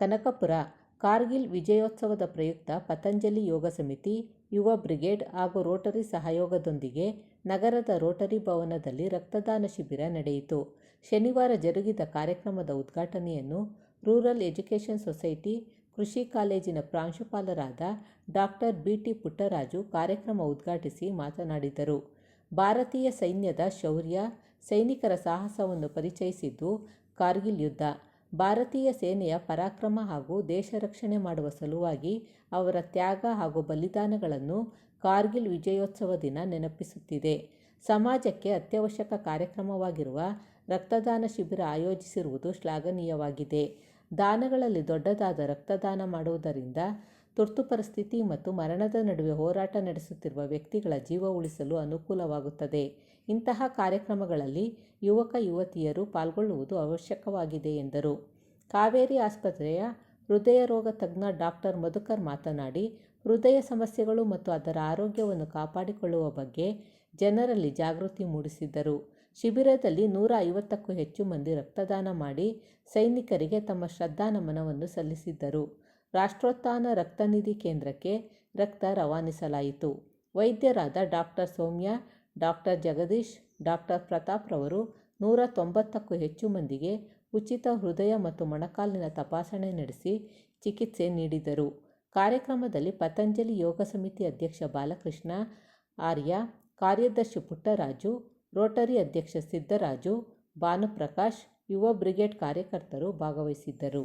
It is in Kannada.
ಕನಕಪುರ ಕಾರ್ಗಿಲ್ ವಿಜಯೋತ್ಸವದ ಪ್ರಯುಕ್ತ ಪತಂಜಲಿ ಯೋಗ ಸಮಿತಿ, ಯುವ ಬ್ರಿಗೇಡ್ ಹಾಗೂ ರೋಟರಿ ಸಹಯೋಗದೊಂದಿಗೆ ನಗರದ ರೋಟರಿ ಭವನದಲ್ಲಿ ರಕ್ತದಾನ ಶಿಬಿರ ನಡೆಯಿತು. ಶನಿವಾರ ಜರುಗಿದ ಕಾರ್ಯಕ್ರಮದ ಉದ್ಘಾಟನೆಯನ್ನು ರೂರಲ್ ಎಜುಕೇಷನ್ ಸೊಸೈಟಿ ಕೃಷಿ ಕಾಲೇಜಿನ ಪ್ರಾಂಶುಪಾಲರಾದ ಡಾ. ಬಿ. ಟಿ. ಪುಟ್ಟರಾಜು ಕಾರ್ಯಕ್ರಮ ಉದ್ಘಾಟಿಸಿ ಮಾತನಾಡಿದರು. ಭಾರತೀಯ ಸೈನ್ಯದ ಶೌರ್ಯ, ಸೈನಿಕರ ಸಾಹಸವನ್ನು ಪರಿಚಯಿಸಿದ್ದು ಕಾರ್ಗಿಲ್ ಯುದ್ಧ. ಭಾರತೀಯ ಸೇನೆಯ ಪರಾಕ್ರಮ ಹಾಗೂ ದೇಶ ರಕ್ಷಣೆ ಮಾಡುವ ಸಲುವಾಗಿ ಅವರ ತ್ಯಾಗ ಹಾಗೂ ಬಲಿದಾನಗಳನ್ನು ಕಾರ್ಗಿಲ್ ವಿಜಯೋತ್ಸವ ದಿನ ನೆನಪಿಸುತ್ತಿದೆ. ಸಮಾಜಕ್ಕೆ ಅತ್ಯವಶ್ಯಕ ಕಾರ್ಯಕ್ರಮವಾಗಿರುವ ರಕ್ತದಾನ ಶಿಬಿರ ಆಯೋಜಿಸಿರುವುದು ಶ್ಲಾಘನೀಯವಾಗಿದೆ. ದಾನಗಳಲ್ಲಿ ದೊಡ್ಡದಾದ ರಕ್ತದಾನ ಮಾಡುವುದರಿಂದ ತುರ್ತು ಪರಿಸ್ಥಿತಿ ಮತ್ತು ಮರಣದ ನಡುವೆ ಹೋರಾಟ ನಡೆಸುತ್ತಿರುವ ವ್ಯಕ್ತಿಗಳ ಜೀವ ಉಳಿಸಲು ಅನುಕೂಲವಾಗುತ್ತದೆ. ಇಂತಹ ಕಾರ್ಯಕ್ರಮಗಳಲ್ಲಿ ಯುವಕ-ಯುವತಿಯರು ಪಾಲ್ಗೊಳ್ಳುವುದು ಅವಶ್ಯಕವಾಗಿದೆ ಎಂದರು. ಕಾವೇರಿ ಆಸ್ಪತ್ರೆಯ ಹೃದಯ ರೋಗ ತಜ್ಞ ಡಾಕ್ಟರ್ ಮಧುಕರ್ ಮಾತನಾಡಿ, ಹೃದಯ ಸಮಸ್ಯೆಗಳು ಮತ್ತು ಅದರ ಆರೋಗ್ಯವನ್ನು ಕಾಪಾಡಿಕೊಳ್ಳುವ ಬಗ್ಗೆ ಜನರಲ್ಲಿ ಜಾಗೃತಿ ಮೂಡಿಸಿದ್ದರು ಶಿಬಿರದಲ್ಲಿ ನೂರ ಐವತ್ತಕ್ಕೂ ಹೆಚ್ಚು ಮಂದಿ ರಕ್ತದಾನ ಮಾಡಿ ಸೈನಿಕರಿಗೆ ತಮ್ಮ ಶ್ರದ್ಧಾನಮನವನ್ನು ಸಲ್ಲಿಸಿದರು. ರಾಷ್ಟ್ರೋತ್ಥಾನ ರಕ್ತನಿಧಿ ಕೇಂದ್ರಕ್ಕೆ ರಕ್ತ ರವಾನಿಸಲಾಯಿತು. ವೈದ್ಯರಾದ doctor Soumya, doctor Jagadish, doctor Pratap ರವರು ನೂರ ತೊಂಬತ್ತಕ್ಕೂ ಹೆಚ್ಚು ಮಂದಿಗೆ ಉಚಿತ ಹೃದಯ ಮತ್ತು ಮೊಣಕಾಲಿನ ತಪಾಸಣೆ ನಡೆಸಿ ಚಿಕಿತ್ಸೆ ನೀಡಿದರು. ಕಾರ್ಯಕ್ರಮದಲ್ಲಿ ಪತಂಜಲಿ ಯೋಗ ಸಮಿತಿ ಅಧ್ಯಕ್ಷ ಬಾಲಕೃಷ್ಣ ಆರ್ಯ, ಕಾರ್ಯದರ್ಶಿ ಪುಟ್ಟರಾಜು, ರೋಟರಿ ಅಧ್ಯಕ್ಷ ಸಿದ್ದರಾಜು, ಭಾನುಪ್ರಕಾಶ್, ಯುವ ಬ್ರಿಗೇಡ್ ಕಾರ್ಯಕರ್ತರು ಭಾಗವಹಿಸಿದ್ದರು.